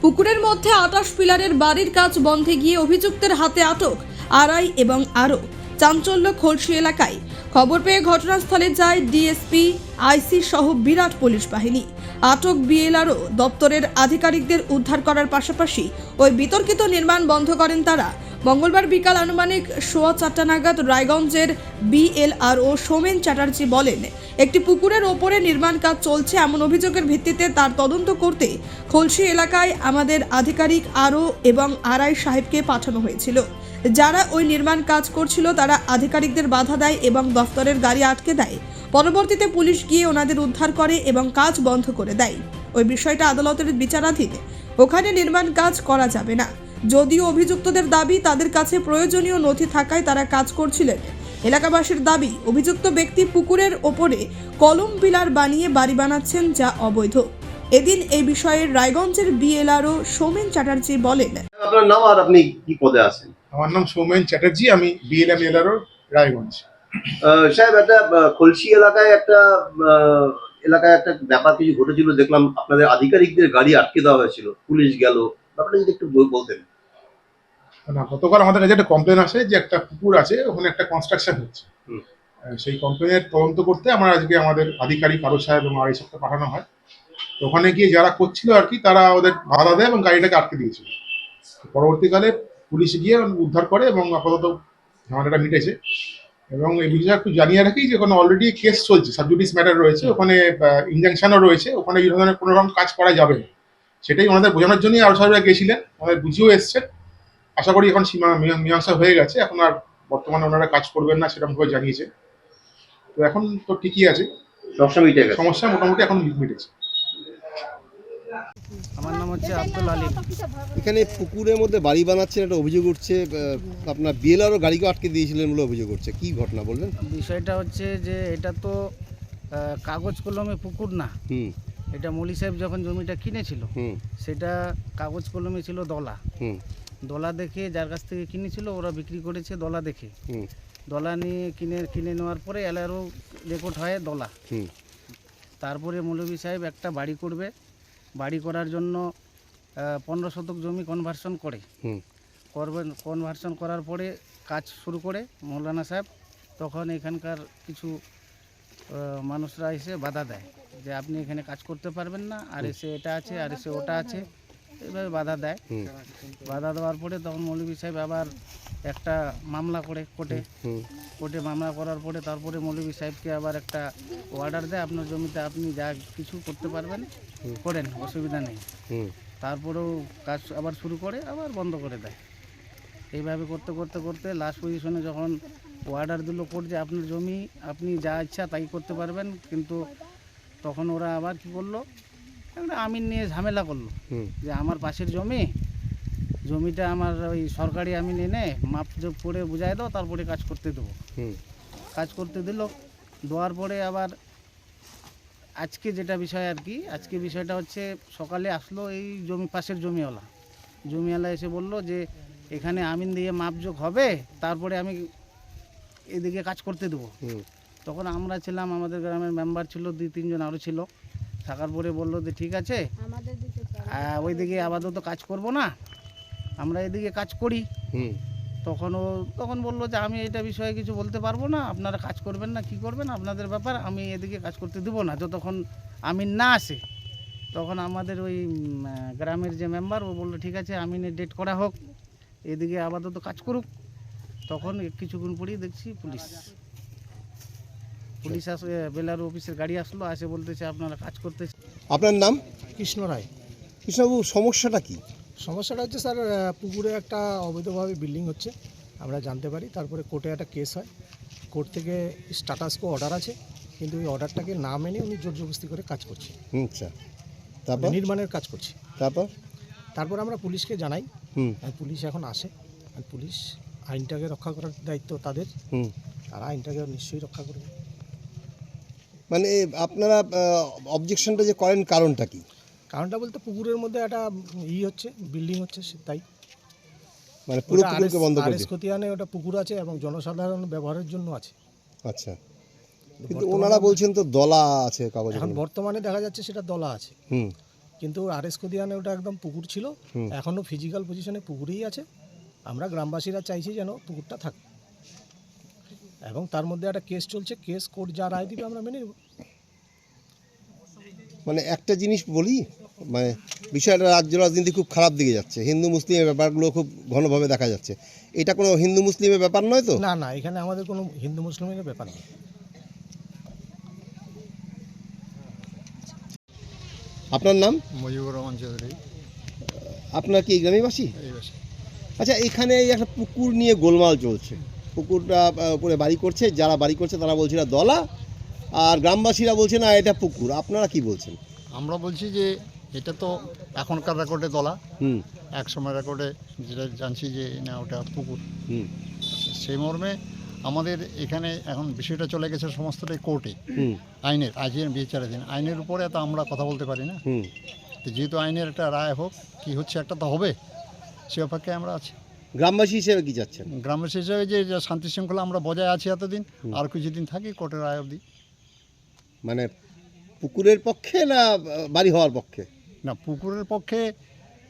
পুকুরের মধ্যে আটাশ পিলারের বাড়ির কাজ বন্ধে গিয়ে অভিযুক্তের হাতে আটক, আড়াই এবং আরও। চাঞ্চল্য খোলসি এলাকায়। খবর পেয়ে ঘটনাস্থলে যায় ডিএসপি, আইসি সহ বিরাট পুলিশ বাহিনী। আটক বিএলআরও দপ্তরের আধিকারিকদের উদ্ধার করার পাশাপাশি ওই বিতর্কিত নির্মাণ বন্ধ করেন তারা। মঙ্গলবার বিকাল আনুমানিক সোয়া চারটা নাগাদ রায়গঞ্জের বিএলআরও সোমেন চ্যাটার্জি বলেন, একটি পুকুরের ওপরে নির্মাণ কাজ চলছে এমন অভিযোগের ভিত্তিতে তার তদন্ত করতে খলসি এলাকায় আমাদের আধিকারিক আরও এবং আরআই সাহেবকে পাঠানো হয়েছিল। যারা ওই নির্মাণ কাজ করছিল তারা আধিকারিকদের বাধা দেয় এবং দফতরের গাড়ি আটকে দেয়। পরবর্তীতে পুলিশ গিয়ে ওনাদের উদ্ধার করে এবং কাজ বন্ধ করে দেয়। ওই বিষয়টা আদালতের বিচারাধীন। ওখানে নির্মাণ কাজ করা যাবে না। যদিও অভিযুক্তদের দাবি তাদের কাছে প্রয়োজনীয় নথি থাকায় তারা কাজ করছিলেন। এলাকাবাসীর দাবি অভিযুক্ত ব্যক্তি পুকুরের ওপরে কলম পিলার বানিয়ে বাড়ি বানাচ্ছেন যা অবৈধ। এদিন এই বিষয়ে রায়গঞ্জের বিএলআরও সৌমেন চ্যাটার্জি বলেন। আপনার নাম আর আপনি কি পদে আছেন? আমার নাম সৌমেন চ্যাটার্জি আমি বিএলএম এলারও রায়গঞ্জ। আহ, সাহেব একটা খলসি এলাকায় একটা আহ, এলাকায় একটা ব্যাপার কিছু ঘটেছিল দেখলাম আপনাদের আধিকারিকদের গাড়ি আটকে দেওয়া হয়েছিল পুলিশ গেল। ব্যাপারটা যদি একটু বলতেন। না গতকাল আমাদের কাছে একটা কমপ্লেন আসে যে একটা পুকুর আছে ওখানে একটা কনস্ট্রাকশন হচ্ছে। সেই কমপ্লেনের তদন্ত করতে আমরা আজকে আমাদের আধিকারিক আরও সাহেব এবং আড়াই সপ্তাহ পাঠানো হয়। তো ওখানে গিয়ে যারা করছিল আর কি তারা ওদের বাধা দেয় এবং গাড়িটাকে আটকে দিয়েছিল। পরবর্তীকালে পুলিশ গিয়ে উদ্ধার করে এবং আপাতত ঝামেলাটা মিটেছে। এবং এই বিষয়ে একটু জানিয়ে রাখি যে ওখানে অলরেডি কেস চলছে সাবজুডিস ম্যাটার রয়েছে ওখানে ইনজাংশনও রয়েছে ওখানে এই ধরনের কোনো রকম কাজ করা যাবে না। সেটাই ওনাদের বোঝানোর জন্যই আরও সাহেবরা গেছিলেন আমাদের বুঝিয়েও এসছেন। আশা করি এখন সীমা মীমাংসা হয়ে গেছে। এখন আর বর্তমানে ওনারা কাজ করবেন না সেরকম ভাবে জানিয়েছে। তো এখন তো ঠিকই আছে। সমস্যা মিটে গেছে। সমস্যা মোটামুটি এখন মিটেছে। আমার নাম হচ্ছে আব্দুল আলিম এখানে পুকুরের মধ্যে বাড়ি বানাচ্ছেন একটা অভিযোগ উঠছে আপনার বিএলআরও গাড়িকে আটকে দিয়েছিলেন বলে অভিযোগ উঠছে। কি ঘটনা বলবেন বিষয়টা হচ্ছে যে এটা তো কাগজ কলমে পুকুর না। হুম। এটা মলি সাহেব যখন জমিটা কিনেছিল সেটা কাগজ কলমে ছিল দলা। হুম। দলা দেখে যার কাছ থেকে কিনেছিল ওরা বিক্রি করেছে দলা দেখে। দলা নিয়ে কিনে কিনে নেওয়ার পরে এলারও রেকর্ড হয় দলা। তারপরে মৌলভী সাহেব একটা বাড়ি করবে। বাড়ি করার জন্য পনেরো শতক জমি কনভার্সন করে। করবেন কনভার্সন করার পরে কাজ শুরু করে মৌলানা সাহেব। তখন এখানকার কিছু মানুষরা এসে বাধা দেয় যে আপনি এখানে কাজ করতে পারবেন না আর এসে এটা আছে আর এসে ওটা আছে। এইভাবে বাধা দেয়। বাধা দেওয়ার পরে তখন মৌলভী সাহেব আবার একটা মামলা করে কোর্টে। কোর্টে মামলা করার পরে তারপরে মৌলভী সাহেবকে আবার একটা অর্ডার দেয় আপনার জমিতে আপনি যা কিছু করতে পারবেন করেন অসুবিধা নেই। তারপরেও কাজ আবার শুরু করে আবার বন্ধ করে দেয়। এইভাবে করতে করতে করতে লাস্ট পজিশনে যখন অর্ডার দিল কোর্ট যে আপনার জমি আপনি যা ইচ্ছা তাই করতে পারবেন। কিন্তু তখন ওরা আবার কি করল একটা আমিন নিয়ে ঝামেলা করল। যে আমার পাশের জমি জমিটা আমার ওই সরকারি আমিন এনে মাপ যোগ করে বুঝাই দাও তারপরে কাজ করতে দেবো। কাজ করতে দিল দেওয়ার পরে আবার আজকে যেটা বিষয় আর কি আজকে বিষয়টা হচ্ছে সকালে আসলো এই জমি পাশের জমিওয়ালা। জমিওয়ালা এসে বলল যে এখানে আমিন দিয়ে মাপযোগ হবে তারপরে আমি এদিকে কাজ করতে দেবো। তখন আমরা ছিলাম আমাদের গ্রামের মেম্বার ছিল দুই তিনজন আরও ছিল। থাকার পরে বলল যে ঠিক আছে ওইদিকে আপাতত কাজ করব না। আমরা এদিকে কাজ করি। হুম। তখন ও তখন বলল যে আমি এটা বিষয়ে কিছু বলতে পারব না। আপনারা কাজ করবেন না কি করবেন? আপনাদের ব্যাপার আমি এদিকে কাজ করতে দেবো না। যতক্ষণ আমি না আসে তখন আমাদের ওই গ্রামের যে মেম্বার ও বলল ঠিক আছে আমিনের ডেট করা হোক। এদিকে আপাতত কাজ করুক। তখন কিছুক্ষণ পরেই দেখছি পুলিশ। পুলিশ আসে বেলার অফিসের গাড়ি আসলো আসে বলতেছে আপনারা কাজ করতেছে আপনার নাম? কৃষ্ণ রায়। কৃষ্ণবাবু সমস্যাটা কি? সমস্যাটা হচ্ছে স্যার পুকুরে একটা অবৈধভাবে বিল্ডিং হচ্ছে আমরা জানতে পারি। তারপরে কোর্টে একটা কেস হয়। কোর্ট থেকে স্ট্যাটাসকো অর্ডার আছে কিন্তু ওই অর্ডারটাকে না মেনে উনি জোর জবরদস্তি করে কাজ করছে। হুম আচ্ছা। তারপর? নির্মাণের কাজ করছে। তারপর? তারপর আমরা পুলিশকে জানাই। হুম। আর পুলিশ এখন আসে। আর পুলিশ আইনটাকে রক্ষা করার দায়িত্ব তাদের। হুম। তারা আইনটাকে নিশ্চয়ই রক্ষা করবে। মানে আপনারা অবজেকশনটা যে করেন কারণটা কি? কারণটা বলতে পুকুরের মধ্যে একটা ই হচ্ছে বিল্ডিং হচ্ছে তাই। মানে পুরো পুকুরকে বন্ধ করে আরএস দিয়ে খতিয়ানে ওটা পুকুর আছে এবং জনসাধারণ ব্যবহারের জন্য আছে। আচ্ছা। কিন্তু ওনারা বলছেন তো দলা আছে কাগজে এখন বর্তমানে দেখা যাচ্ছে সেটা দলা আছে। হুম। কিন্তু আর এস কদিয়ানে ওটা একদম পুকুর ছিল। হুম। এখনও ফিজিক্যাল পজিশনে পুকুরেই আছে। আমরা গ্রামবাসীরা চাইছি যেন পুকুরটা থাকে। এবং তার মধ্যে একটা কেস চলছে। কেস কোর্ট যা রায় দিবে আমরা মেনে নেব। মানে একটা জিনিস বলি মানে বিষয়টা রাজ্য রাজনীতি খুব খারাপ দিকে যাচ্ছে। হিন্দু মুসলিমের ব্যাপারগুলো খুব ঘনভাবে দেখা যাচ্ছে। এটা কোনো হিন্দু মুসলিমের ব্যাপার নয় তো? না না এখানে আমাদের কোনো হিন্দু মুসলিমের ব্যাপার নেই। আপনার নাম? মজিবুর রহমান চৌধুরী। আপনার কি এই গ্রামেবাসী আচ্ছা এখানে এই একটা পুকুর নিয়ে গোলমাল চলছে। পুকুরটা উপরে বাড়ি করছে যারা বাড়ি করছে তারা বলছে এটা দলা আর গ্রামবাসীরা বলছে না এটা পুকুর। আপনারা কি বলছেন? আমরা বলছি যে এটা তো এখনকার রেকর্ডে দলা। হুম। এক সময় রেকর্ডে যেটা জানছি যে না ওটা পুকুর। হুম। সেই মর্মে আমাদের এখানে এখন বিষয়টা চলে গেছে সমস্তটাই কোর্টে। হুম। আইনের আজকের বিচারাধীন আইনের উপরে তো আমরা কথা বলতে পারি না। তো যেহেতু আইনের একটা রায় হোক কি হচ্ছে একটা তো হবে সে অপেক্ষায় আমরা আছি। গ্রামবাসী হিসেবে কি যাচ্ছেন? গ্রামবাসী হিসেবে যে শান্তি শৃঙ্খলা আমরা বজায় আছি এতদিন আর কিছুদিন থাকি কোর্টের রায় অবধি। মানে পুকুরের পক্ষে না বাড়ি হওয়ার পক্ষে? না পুকুরের পক্ষে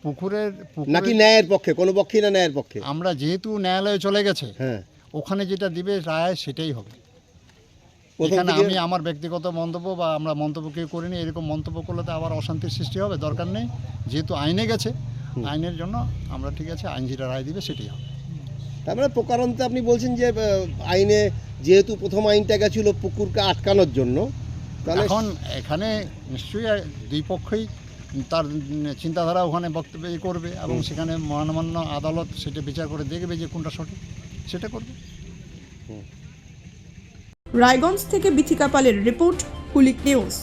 পুকুরের নাকি ন্যায়ের পক্ষে? কোনো পক্ষেই না ন্যায়ের পক্ষে? আমরা যেহেতু ন্যায়ালয়ে চলে গেছে হ্যাঁ। ওখানে যেটা দিবে রায় সেটাই হবে। এখানে আমি আমার ব্যক্তিগত মন্তব্য বা আমরা মন্তব্য কেউ করিনি এরকম মন্তব্য করলে তো আবার অশান্তির সৃষ্টি হবে দরকার নেই। যেহেতু আইনে গেছে আইনের জন্য আমরা ঠিক আছে আইন যেটা রায় দিবে সেটাই হবে। তার মানে প্রকারান্তে আপনি বলছেন যে আইনে যেহেতু প্রথম আইনটা গেছিল পুকুরকে আটকানোর জন্য তাহলে এখন এখানে নিশ্চয়ই দুই পক্ষই তার চিন্তাধারা ওখানে বক্তব্য করবে এবং সেখানে মহামান্য আদালত সেটা বিচার করে দেখবে যে কোনটা সঠিক সেটা করবে। রায়গঞ্জ থেকে বিথিকা পালের রিপোর্ট কুলিক নিউজ।